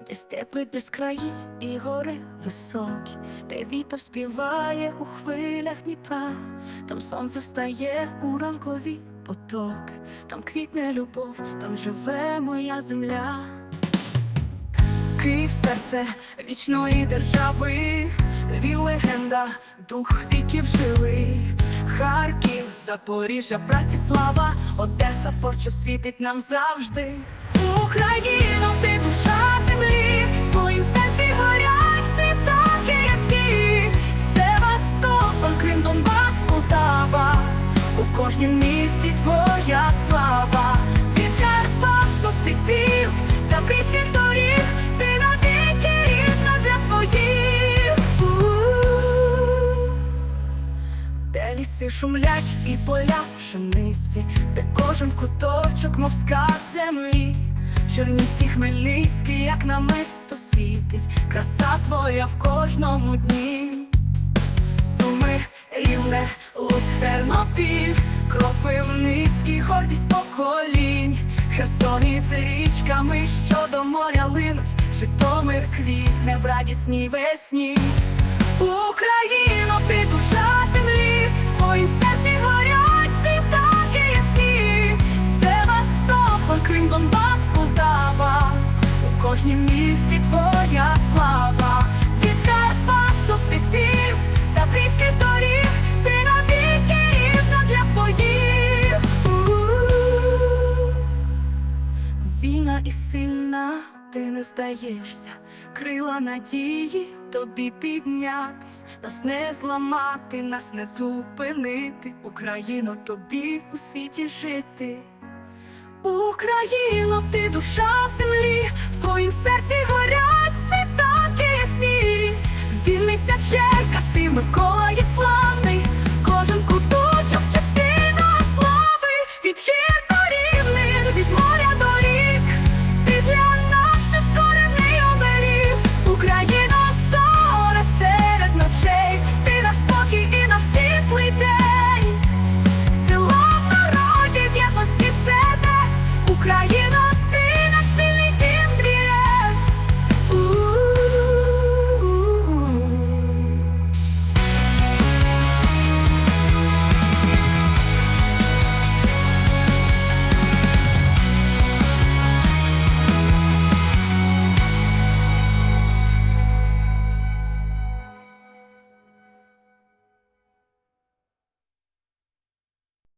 де степи без краї і гори високі, де вітер співає у хвилях Дніпра, там сонце встає у ранкові потоки, там квітне любов, там живе моя земля. Київ серце вічної держави, Львів легенда, дух віків живий, Харків, Запоріжжя, Братислава, Одеса, порт, що світить нам завжди. Україно, місті твоя слава, від Карпат до степів та брізьких доріг, ти навіки рідна для своїх. Де ліси шумлять і поля пшениці, де кожен куточок, мов скарб землі. Чернівці Хмельницький, як намисто світить, краса твоя в кожному дні. Суми, рівне, Тернопіль, Кропивницький, гордість поколінь, Херсон із річками, що до моря линуть, Житомир квітне в радісній весні. Україно, ти душа землі, в твоїм серці горять світаки ясні, Севастополь, Крим, Донбас, Полтава, у кожнім місті твоя І сильна, ти не здаєшся, крила надії тобі піднятись, нас не зламати, нас не зупинити, Україно, тобі у світі жити. Україно, ти душа землі, в твоїм серці горять світаки ясні, Вінниця, Черкаси, Микола, Єслав,